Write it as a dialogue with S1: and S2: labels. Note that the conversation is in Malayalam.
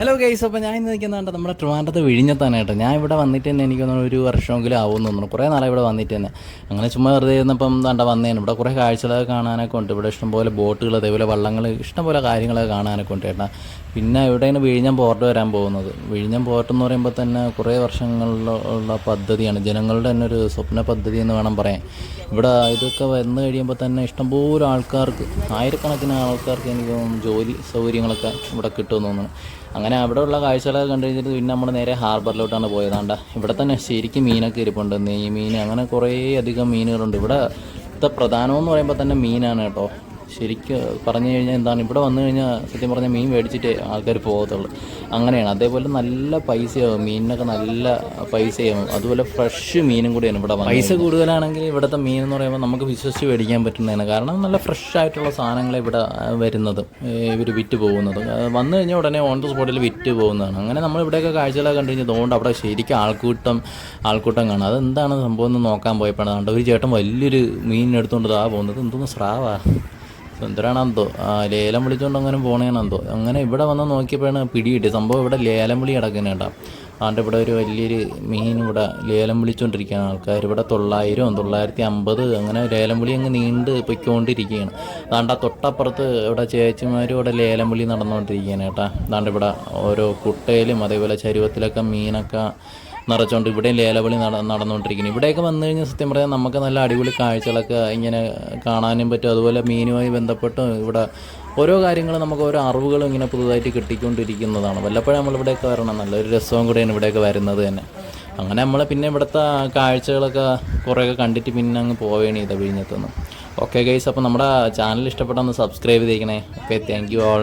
S1: ഹലോ ഗൈസ് അപ്പോൾ ഞാൻ ഇന്ന് നിൽക്കുന്നുണ്ട് നമ്മുടെ ട്രിവാൻഡ്രത്ത് വിഴിഞ്ഞത്താണ് കേട്ടോ ഞാൻ ഇവിടെ വന്നിട്ട് തന്നെ എനിക്ക് തോന്നുന്നു ഒരു വർഷമെങ്കിലും ആവുമെന്ന് തോന്നുന്നു. കുറേ നാളെ ഇവിടെ വന്നിട്ട് തന്നെ. അങ്ങനെ ചുമ്മാ വെറുതെ ഇരുന്നപ്പം ദണ്ട വന്നേന്. ഇവിടെ കുറേ കാഴ്ചകളൊക്കെ കാണാനൊക്കെ ഉണ്ട്. ഇവിടെ ഇഷ്ടംപോലെ ബോട്ടുകൾ അതേപോലെ വള്ളങ്ങൾ ഇഷ്ടംപോലെ കാര്യങ്ങളൊക്കെ കാണാനൊക്കെ ഉണ്ട് ചേട്ടാ പിന്നെ ഇവിടെയാണ് വിഴിഞ്ഞം പോർട്ട് വരാൻ പോകുന്നത്? വിഴിഞ്ഞം പോർട്ട് എന്ന് പറയുമ്പോൾ തന്നെ കുറേ വർഷങ്ങളിലുള്ള പദ്ധതിയാണ്. ജനങ്ങളുടെ തന്നെ ഒരു സ്വപ്ന പദ്ധതി എന്ന് വേണം പറയാൻ. ഇവിടെ ഇതൊക്കെ വന്നു കഴിയുമ്പോൾ തന്നെ ഇഷ്ടംപോലെ ആൾക്കാർക്ക് ആയിരക്കണക്കിന് ആൾക്കാർക്ക് എനിക്ക് ജോലി സൗകര്യങ്ങളൊക്കെ ഇവിടെ കിട്ടുമെന്ന് തോന്നുന്നു. അങ്ങനെ അവിടെയുള്ള കാഴ്ചകളൊക്കെ കണ്ടു കഴിഞ്ഞിട്ട് പിന്നെ നമ്മൾ നേരെ ഹാർബറിലോട്ടാണ് പോയതാണ്ട ഇവിടെ തന്നെ ശരിക്കും മീനൊക്കെ ഇരിപ്പുണ്ട്. നെയ്മീൻ അങ്ങനെ കുറേ അധികം മീനുകളുണ്ട്. ഇവിടെ ഇവിടുത്തെ പ്രധാനമെന്ന് പറയുമ്പോൾ തന്നെ മീനാണ് കേട്ടോ. ശരിക്കും പറഞ്ഞു കഴിഞ്ഞാൽ എന്താണ്? ഇവിടെ വന്നു കഴിഞ്ഞാൽ സത്യം പറഞ്ഞാൽ മീൻ മേടിച്ചിട്ട് ആൾക്കാർ പോകത്തുള്ളൂ. അങ്ങനെയാണ്. അതേപോലെ നല്ല പൈസയാവും മീനിനൊക്കെ നല്ല പൈസയാവും അതുപോലെ ഫ്രഷ് മീനും കൂടിയാണ് ഇവിടെ. പൈസ കൂടുതലാണെങ്കിൽ ഇവിടുത്തെ മീൻ എന്ന് പറയുമ്പോൾ നമുക്ക് വിശ്വസിച്ച് മേടിക്കാൻ പറ്റുന്നതാണ്. കാരണം നല്ല ഫ്രഷ് ആയിട്ടുള്ള സാധനങ്ങൾ ഇവിടെ വരുന്നത്. ഇവർ വിറ്റ് പോകുന്നതും. വന്നു കഴിഞ്ഞാൽ ഉടനെ ഓൺ ദ സ്പോട്ടിൽ വിറ്റ് പോകുന്നതാണ്. അങ്ങനെ നമ്മൾ ഇവിടെയൊക്കെ കാഴ്ചകളൊക്കെ കണ്ടു കഴിഞ്ഞാൽ അതുകൊണ്ട് അവിടെ ശരിക്കും ആൾക്കൂട്ടം ആൾക്കൂട്ടം കാണാം. അതെന്താണ് സംഭവം എന്ന് നോക്കാൻ പോയപ്പോഴാണ്. അതുകൊണ്ട് ഒരു ചേട്ടൻ വലിയൊരു മീനിനെടുത്തുകൊണ്ട് ആ പോകുന്നത്. എന്തോന്ന് സ്രാവാ. സുന്ദരാണെന്തോ ആ ലേലം വിളിച്ചുകൊണ്ട് അങ്ങനെ പോണേണെന്തോ അങ്ങനെ ഇവിടെ വന്ന് നോക്കിയപ്പോഴാണ് പിടി കിട്ടിയത് സംഭവം ഇവിടെ ലേലം വിളി കിടക്കുന്നുണ്ടാ ആണ്ട് ഇവിടെ ഒരു വലിയൊരു മീൻ ഇവിടെ ലേലം വിളിച്ചുകൊണ്ടിരിക്കുകയാണ് ആൾക്കാർ ഇവിടെ തൊള്ളായിരം തൊള്ളായിരത്തി അമ്പത് അങ്ങനെ ലേലം വിളി അങ്ങ് നീണ്ട് പൊയ്ക്കൊണ്ടിരിക്കുകയാണ്. അതാണ്ട് ആ തൊട്ടപ്പുറത്ത് ഇവിടെ ചേച്ചിമാരും ഇവിടെ ലേലം വിളി നടന്നുകൊണ്ടിരിക്കുകയാണ് കേട്ടോ. അതാണ്ട് ഇവിടെ ഓരോ കുട്ടയിലും അതേപോലെ ചരുവത്തിലൊക്കെ മീനൊക്കെ നിറച്ചുകൊണ്ട് ഇവിടെയും ലേലവിളി നട നടന്നുകൊണ്ടിരിക്കുന്നു. ഇവിടെയൊക്കെ വന്നു കഴിഞ്ഞാൽ സത്യം പറഞ്ഞാൽ നമുക്ക് നല്ല അടിപൊളി കാഴ്ചകളൊക്കെ ഇങ്ങനെ കാണാനും പറ്റും. അതുപോലെ മീനുമായി ബന്ധപ്പെട്ട് ഇവിടെ ഓരോ കാര്യങ്ങളും നമുക്ക് ഓരോ അറിവുകളും ഇങ്ങനെ പുതുതായിട്ട് കിട്ടിക്കൊണ്ടിരിക്കുന്നതാണ്. വല്ലപ്പോഴും നമ്മൾ ഇവിടെയൊക്കെ വരണം. നല്ലൊരു രസവും കൂടെയാണ് ഇവിടെയൊക്കെ വരുന്നത് തന്നെ. അങ്ങനെ നമ്മൾ പിന്നെ ഇവിടുത്തെ കാഴ്ചകളൊക്കെ കുറേയൊക്കെ കണ്ടിട്ട് പിന്നെ അങ്ങ് പോവുകയാണ് ചെയ്ത വിഴിഞ്ഞത്തുനിന്ന് ഓക്കെ ഗൈസ് അപ്പോൾ നമ്മുടെ ചാനൽ ഇഷ്ടപ്പെട്ടൊന്ന് സബ്സ്ക്രൈബ് ചെയ്തേക്കണേ. Okay thank you all